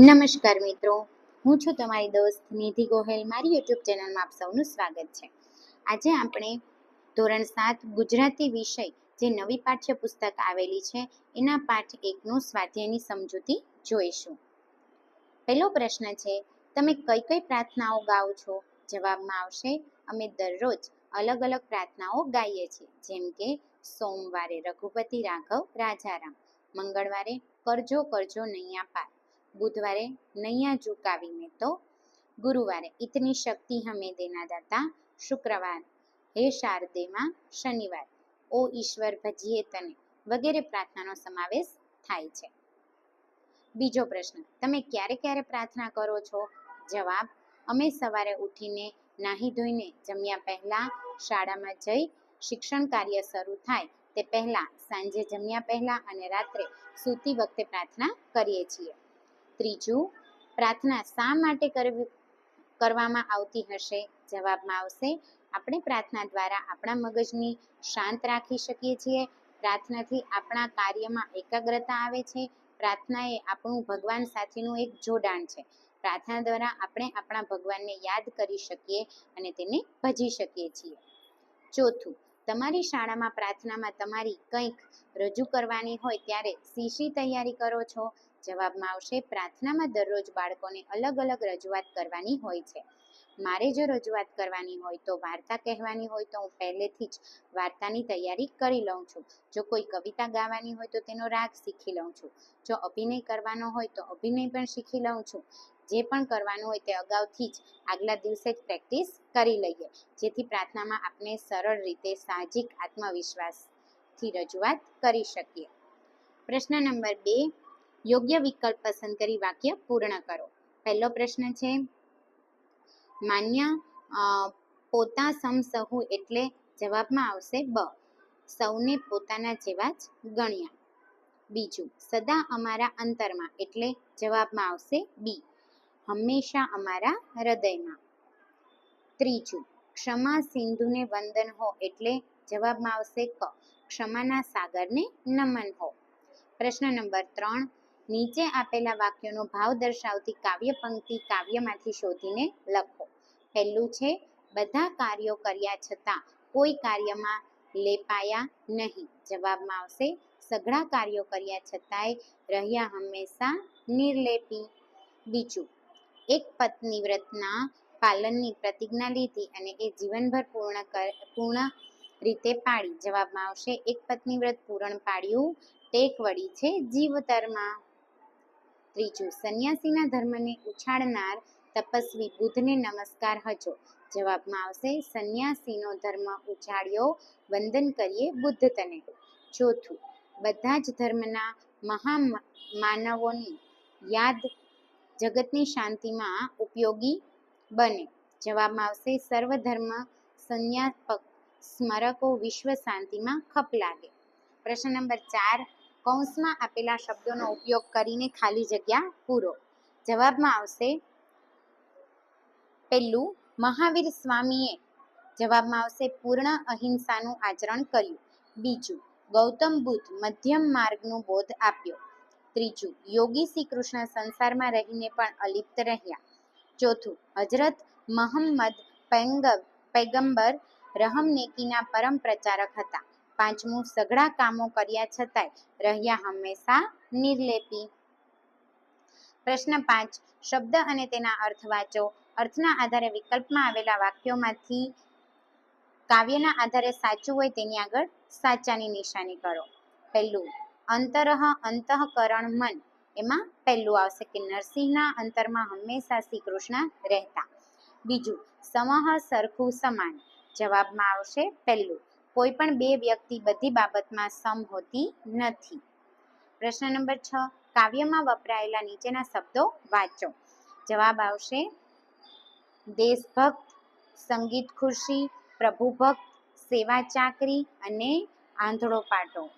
નમસ્કાર મિત્રો. હું છું તમારી દોસ્ત નિધિ ગોહેલ. મારી યુટ્યુબ ચેનલમાં આપ સૌનું સ્વાગત છે. આજે આપણે ધોરણ સાત ગુજરાતી વિષય જે નવી પાઠ્યપુસ્તક આવેલી છે, એના પાઠ એકનું સ્વાધ્યાયની સમજૂતી જોઈશું. પહેલો પ્રશ્ન છે, તમે કઈ કઈ પ્રાર્થનાઓ ગાઓ છો? જવાબમાં આવશે, અમે દરરોજ અલગ અલગ પ્રાર્થનાઓ ગાઈએ છીએ. જેમ કે, સોમવારે રઘુપતિ રાઘવ રાજારામ, મંગળવારે કરજો કરજો નૈયા પાર. બુધવારે નૈયા ઝુકાવીને તો ગુરુવારે ઇતની શક્તિ હમે દેના દાતા શુક્રવાર. હે શારદેમાં, શનિવાર, ઓ ઈશ્વર ભજીએ તને, વગેરે પ્રાર્થનાનો સમાવેશ થાય છે. બીજો પ્રશ્ન, તમે ક્યારે ક્યારે પ્રાર્થના કરો છો? જવાબ, અમે સવારે ઉઠીને નાહી ધોઈને જમ્યા પહેલા શાળામાં જઈ શિક્ષણ કાર્ય શરૂ થાય તે પહેલા સાંજે જમ્યા પહેલા અને રાત્રે સૂતી વખતે પ્રાર્થના કરીએ છીએ. ત્રીજું, પ્રાર્થના શા માટે કરવી, કરવામાં આવતી હશે? જવાબમાં આવશે, આપણે પ્રાર્થના દ્વારા આપણા મગજની શાંત રાખી શકીએ છીએ. પ્રાર્થનાથી આપણા કાર્યમાં એકાગ્રતા આવે છે. પ્રાર્થના એ આપણું ભગવાન સાથેનું એક જોડાણ છે. પ્રાર્થના દ્વારા આપણે આપણા ભગવાનને યાદ કરી શકીએ અને તેને ભજી શકીએ છીએ. ચોથું, તમારી શાળામાં પ્રાર્થનામાં તમારી કંઈક રજૂ કરવાની હોય ત્યારે શી શી તૈયારી કરો છો? જવાબમાં આવશે, પ્રાર્થનામાં દરરોજ બાળકોને અલગ અલગ રજૂઆત કરવાની હોય છે. મારે જો રજૂઆત કરવાની હોય તો વાર્તા કહેવાની હોય તો હું પહેલેથી જ વાર્તાની તૈયારી કરી લઉં છું. જો કોઈ કવિતા ગાવાની હોય તો તેનો રાગ શીખી લઉં છું. જો અભિનય કરવાનો હોય તો અભિનય પણ શીખી લઉં છું. જે પણ કરવાનું હોય તે અગાઉથી જ આગલા દિવસે જ પ્રેક્ટિસ કરી લઈએ, જેથી પ્રાર્થનામાં આપણે સરળ રીતે સાહજિક આત્મવિશ્વાસથી રજૂઆત કરી શકીએ. પ્રશ્ન નંબર બે યોગ્ય વિકલ્પ પસંદ કરી વાક્ય પૂર્ણ કરો. પહેલો પ્રશ્ન છે, માન્ય પોતા સમસહુ એટલે જવાબમાં આવશે બ. સૌને પોતાના જેવા જ ગણ્યા. બીજું, સદા અમારા અંતરમાં એટલે જવાબમાં આવશે બી. હંમેશા અમારા હૃદયમાં. ત્રીજું, ક્ષમા સિંધુને વંદન હો એટલે જવાબમાં આવશે ક. ક્ષમાના સાગરને નમન હો. પ્રશ્ન નંબર ત્રણ નીચે આપેલા વાક્યોનો ભાવ દર્શાવતી કાવ્ય પંક્તિ કાવ્યમાંથી શોધીને લખો. પહેલું છે, બધા કાર્યો કર્યા છતાં કોઈ કાર્યમાં લેપાયા નહીં. જવાબમાં આવશે, સઘળા કાર્યો કર્યા છતાંય રહ્યા હંમેશા નિર્લેપી. બીજું, એક પત્ની વ્રતના પાલનની પ્રતિજ્ઞા લીધી અને એ જીવનભર પૂર્ણ પૂર્ણ રીતે પાડી જવાબમાં આવશે, એક પત્ની વ્રત પૂરણ પાડ્યું ટેક વળી છે જીવતરમાં. ત્રીજું, સંન્યાસીના ધર્મને ઉછાળનાર તપસ્વી બુદ્ધને નમસ્કાર હજો. જવાબમાં આવશે, સંન્યાસીનો ધર્મ ઉછાળ્યો, વંદન કરીએ બુદ્ધ તને. ચોથું, બધા જ ધર્મના મહા માનવોની યાદ જગતની શાંતિમાં ઉપયોગી બને. જવાબમાં આવશે સર્વ ધર્મ સંન્યાપક સ્મરકો વિશ્વ શાંતિમાં ખપ લાગે. પ્રશ્ન નંબર ચાર કૌંસમાં આપેલા શબ્દોનો ઉપયોગ કરીને ખાલી જગ્યા પૂરો. જવાબમાં આવશે પહેલું મહાવીર સ્વામીએ જવાબમાં આવશે, પૂર્ણ અહિંસાનું આચરણ કર્યું. બીજું, ગૌતમ બુદ્ધ મધ્યમ માર્ગનું બોધ આપ્યો. ત્રીજું, યોગી શ્રી કૃષ્ણ સંસારમાં રહીને પણ અલિપ્ત રહ્યા. ચોથું હજરત મહમ્મદ પૈંગ પૈગંબર રહમનેકીના પરમ પ્રચારક હતા. પાંચમું, સઘળા કામો કર્યા છતાંય રહ્યા હંમેશા નિર્લેપી. પ્રશ્ન પાંચ, શબ્દ અને તેના અર્થ વાંચો. અર્થના આધારે વિકલ્પમાં આવેલા વાક્યોમાંથી કાવ્યના આધારે સાચું હોય તેની આગળ સાચાની નિશાની કરો. પહેલું, અંતરહ, અંતઃકરણ મન. એમાં પહેલું આવશે કે નરસિંહના અંતરમાં હંમેશા શ્રી કૃષ્ણ રહેતા. બીજું, સમહ સરખું સમાન. જવાબમાં આવશે પહેલું કોઈ પણ બે વ્યક્તિ બધી બાબતમાં સમ હોતી નથી. પ્રશ્ન નંબર છ, કાવ્યમાં વપરાયેલા નીચેના શબ્દો વાંચો. જવાબ આવશે, દેશભક્ત, સંગીત ખુરશી, પ્રભુભક્ત, સેવા ચાકરી અને આંધળો પાટો.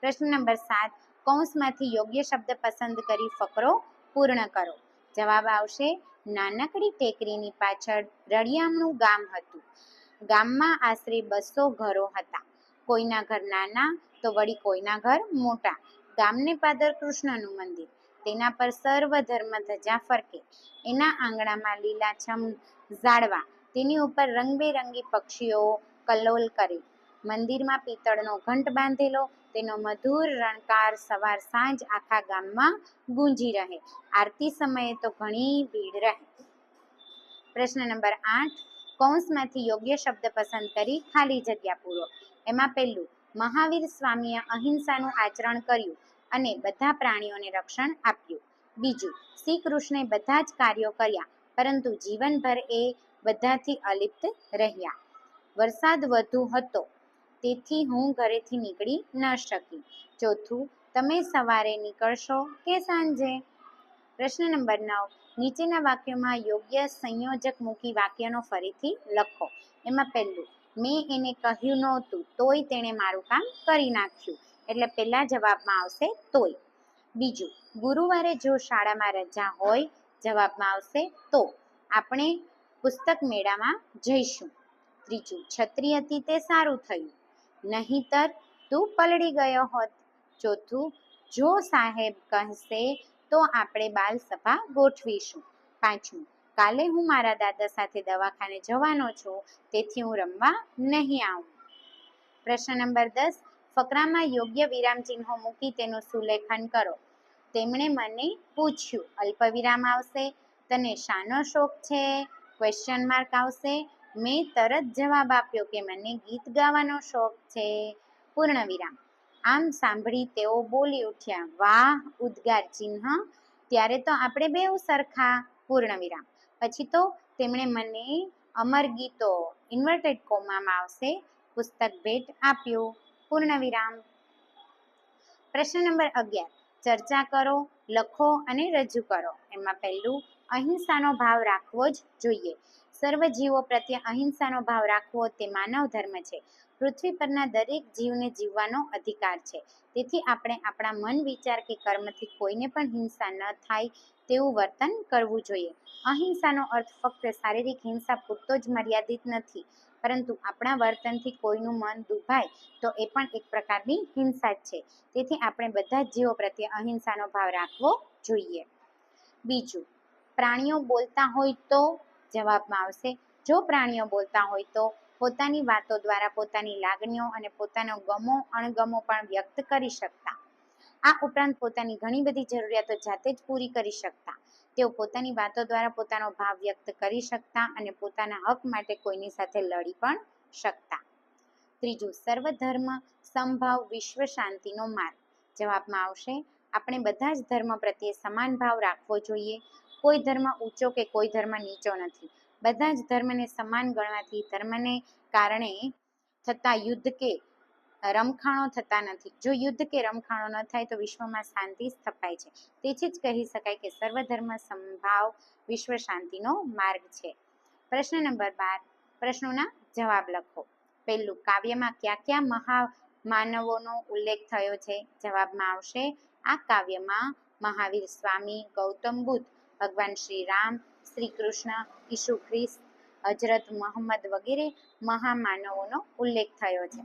પ્રશ્ન નંબર સાત, કૌંસમાંથી યોગ્ય શબ્દ પસંદ કરી ફકરો પૂર્ણ કરો. જવાબ આવશે, નાનકડી ટેકરીની પાછળ રળિયામણું ગામ હતું. ગામમાં આશરે બસો ઘરો હતા. કોઈના ઘર નાના, તો વળી કોઈના ઘર મોટા. ગામને પાદર કૃષ્ણનું મંદિર. તેના પર સર્વ ધર્મ ધજા ફરકે. એના આંગણામાં લીલાછમ ઝાડવા. તેની ઉપર રંગબેરંગી પક્ષીઓ કલ્લોલ કરે. મંદિરમાં પિત્તળનો ઘંટ બાંધેલો. તેનો મધુર રણકાર સવાર સાંજ આખા ગામમાં ગુંજી રહે. આરતી સમયે તો ઘણી ભીડ રહે. પ્રશ્ન નંબર આઠ. કૌંસમાંથી યોગ્ય શબ્દ પસંદ કરી ખાલી જગ્યા પૂરો. એમાં પહેલું, મહાવીર સ્વામીએ અહિંસાનું આચરણ કર્યું અને બધા પ્રાણીઓને રક્ષણ આપ્યું. બીજું શ્રી કૃષ્ણે બધા જ કાર્યો કર્યા, પરંતુ જીવનભર એ બધાથી અલિપ્ત રહ્યા. વરસાદ વધુ હતો, તેથી હું ઘરેથી નીકળી ન શકી. ચોથું, તમે સવારે નીકળશો કે સાંજે? પ્રશ્ન નંબર નવ નીચેના વાક્યોમાં યોગ્ય સંયોજક મૂકી વાક્યનો ફરીથી લખો. એમાં પહેલું, મેં એને કહ્યું નહોતું, તોય તેણે મારું કામ કરી નાખ્યું. એટલે પહેલા જવાબમાં આવશે, તોય. બીજું, ગુરુવારે જો શાળામાં રજા હોય, જવાબમાં આવશે, તો. આપણે પુસ્તક મેળામાં જઈશું. ત્રીજું, છત્રી હતી તે સારું થયું. નહીતર તું પલળી ગયો હોત. ચોથું, જો સાહેબ કહેશે તો આપણે બાલ સભા ગોઠવીશું. પાંચમું કાલે હું મારા દાદા સાથે દવાખાને જવાનો છું, તેથી હું રમવા નહીં આવું. પ્રશ્ન નંબર દસ, ફકરામાં યોગ્ય વિરામચિહ્નો મૂકી તેનું સુલેખન કરો. તેમણે મને પૂછ્યું, અલ્પવિરામ આવશે? તને શાનો શોખ છે? ક્વેશ્ચન માર્ક આવશે? મેં તરત જવાબ આપ્યો કે, મને ગીત ગાવાનો શોખ છે. પૂર્ણ વિરામ. આમ સાંભળી તેઓ બોલી ઉઠ્યા, વાહ, ઉદ્ગાર ચિહ્ન! ત્યારે તો આપણે બેઉ સરખા પૂર્ણ વિરામ પછી તો તેમણે મને અમર ગીતો ઇન્વર્ટેડ કોમામાં આવશે, પુસ્તક ભેટ આપ્યું પૂર્ણ વિરામ પ્રશ્ન નંબર અગિયાર, ચર્ચા કરો, લખો અને રજૂ કરો. એમાં પહેલું, અહિંસાનો ભાવ રાખવો જ જોઈએ. સર્વ જીવો પ્રત્યે અહિંસાનો ભાવ રાખવો તે માનવ ધર્મ છે. પૃથ્વી પરના દરેક જીવને જીવવાનો અધિકાર છે. તેથી આપણે આપણા મન વિચાર કે કર્મથી કોઈને પણ હિંસા ન થાય તેવું વર્તન કરવું જોઈએ. અહિંસાનો અર્થ ફક્ત શારીરિક હિંસા પૂરતો જ મર્યાદિત નથી, પરંતુ આપણા વર્તનથી કોઈનું મન દુભાય તો એ પણ એક પ્રકારની હિંસા જ છે. તેથી આપણે બધા જ જીવો પ્રત્યે અહિંસાનો ભાવ રાખવો જોઈએ. બીજું, પ્રાણીઓ બોલતા હોય તો જવાબમાં આવશે. જો પ્રાણીઓ બોલતા હોય તો પોતાની વાતો દ્વારા પોતાની લાગણીઓ અને પોતાનો ગમો, અણગમો પણ વ્યક્ત કરી શકતા. આ ઉપરાંત પોતાની ઘણી બધી જરૂરિયાતો જાતે જ પૂરી કરી શકતા. તેઓ પોતાની વાતો દ્વારા પોતાનો ભાવ વ્યક્ત કરી શકતા અને પોતાના હક માટે કોઈની સાથે લડી પણ શકતા. ત્રીજું, સર્વધર્મ સમભાવ વિશ્વ શાંતિનો માર્ગ. જવાબમાં આવશે, આપણે બધા જ ધર્મ પ્રત્યે સમાન ભાવ રાખવો જોઈએ. કોઈ ધર્મ ઊંચો કે કોઈ ધર્મ નીચો નથી. બધા જ ધર્મને સમાન ગણવાથી, ધર્મને કારણે થતા યુદ્ધ કે રમખાણો થતા નથી. જો યુદ્ધ કે રમખાણો ન થાય, તો વિશ્વમાં શાંતિ સ્થપાય છે. તેથી જ કહી શકાય કે સર્વધર્મ સંભાવ વિશ્વ શાંતિનો માર્ગ છે. પ્રશ્ન નંબર બાર. પ્રશ્નોના જવાબ લખો. પહેલું, કાવ્યમાં કયા કયા મહા માનવોનો ઉલ્લેખ થયો છે? જવાબમાં આવશે, આ કાવ્યમાં મહાવીર સ્વામી, ગૌતમ બુદ્ધ, ભગવાન શ્રી રામ શ્રી કૃષ્ણ ઈસુ ખ્રિસ્ત હજરત મોહમ્મદ વગેરે મહામાનવોનો ઉલ્લેખ થયો છે.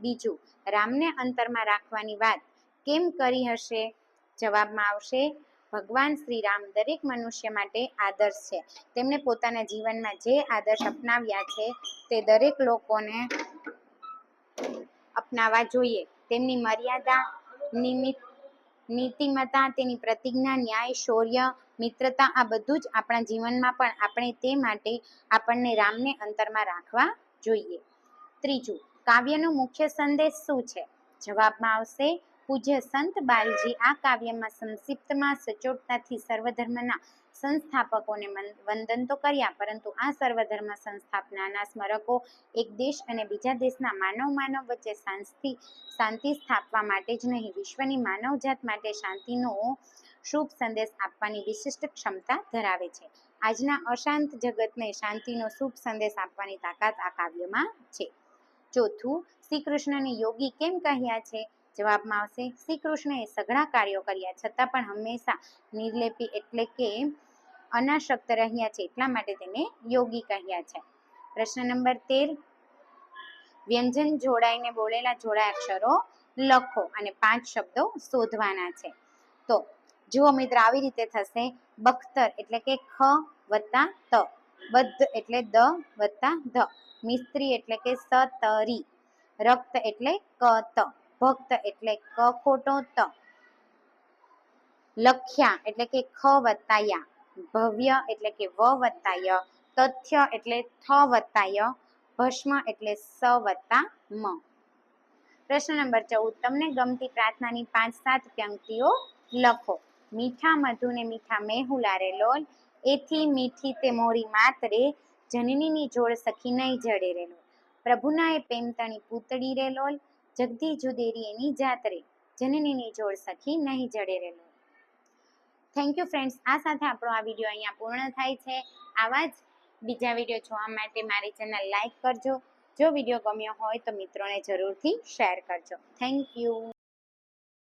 બીજું, રામને અંતરમાં રાખવાની વાત કેમ કરી હશે? જવાબમાં આવશે, ભગવાન શ્રી રામ દરેક મનુષ્ય માટે આદર્શ છે. તેમણે પોતાના જીવનમાં જે આદર્શ અપનાવ્યા છે, તે દરેક લોકોને અપનાવવા જોઈએ. તેમની મર્યાદા, નિમિત્ત, નીતિમત્તા, તેની પ્રતિજ્ઞા, ન્યાય, શૌર્ય મિત્રતા આ બધું જ આપણા જીવનમાં પણ આપણે તે માટે આપણને રામને અંતરમાં રાખવા જોઈએ. ત્રીજું, કાવ્યનો મુખ્ય સંદેશ શું છે? જવાબમાં આવશે, પૂજ્ય સંત બાલજી આ કાવ્યમાં સંક્ષિપ્તમાં સચોટતાથી સર્વધર્મના સંસ્થાપકોને વંદન તો કર્યા, પરંતુ આ સર્વધર્મ સંસ્થાપનાના સ્મરકો એક દેશ અને બીજા દેશના માનવ માનવ વચ્ચે શાંતિ શાંતિ સ્થાપવા માટે જ નહીં, વિશ્વની માનવજાત માટે શાંતિનો શુભ સંદેશ આપવાની વિશિષ્ટ ક્ષમતા ધરાવે છે. આજના અશાંત જગતને શાંતિનો શુભ સંદેશ આપવાની તાકાત આ કાવ્યમાં છે. ચોથું શ્રી કૃષ્ણને યોગી કેમ કહ્યા છે? જવાબમાં આવશે શ્રી કૃષ્ણએ સઘળા કાર્યો કર્યા, છતાં પણ હંમેશા નિર્લેપી એટલે કે અનાશક્ત રહ્યા છે, એટલા માટે તેને યોગી કહ્યા છે. પ્રશ્ન નંબર તેર, વ્યંજન જોડાઈને બોલેલા જોડા અક્ષરો લખો અને પાંચ શબ્દો શોધવાના છે. તો જુઓ મિત્ર, આવી રીતે થશે. બખ્તર એટલે કે ખ વત્તા ત. બદ્ધ એટલે દ વત્તા ધ. મિસ્ત્રી એટલે કે સતરી. રક્ત એટલે ક ત ભક્ત એટલે ક ખોટો ત લખ્યા એટલે કે ખ વત્તાયા. ભવ્ય એટલે કે વ વત્તા ય તથ્ય એટલે થ વત્તાય. ભસ્મ એટલે સ વત્તા મ. પ્રશ્ન નંબર ચૌદ. તમને ગમતી પ્રાર્થનાની પાંચ સાત પંક્તિઓ લખો. મીઠા મધુને મીઠા મેહુલા રે લોલ, એથી મીઠી તે મોરી માતરે જનનીની જોડ સખી નહીં જડે રે પ્રભુના એ પેમતણી પૂતળી રે લોલ, જગદી જુદેરી એની જાતરે જનનીની જોડ સખી નહીં જડે રે લોલ. થેન્ક યુ ફ્રેન્ડ્સ આ સાથે આપણો આ વીડિયો અહીંયા પૂર્ણ થાય છે. આવા જ બીજા વીડિયો જોવા માટે મારી ચેનલ લાઈક કરજો. જો વીડિયો ગમ્યો હોય તો મિત્રોને જરૂરથી શેર કરજો. Thank you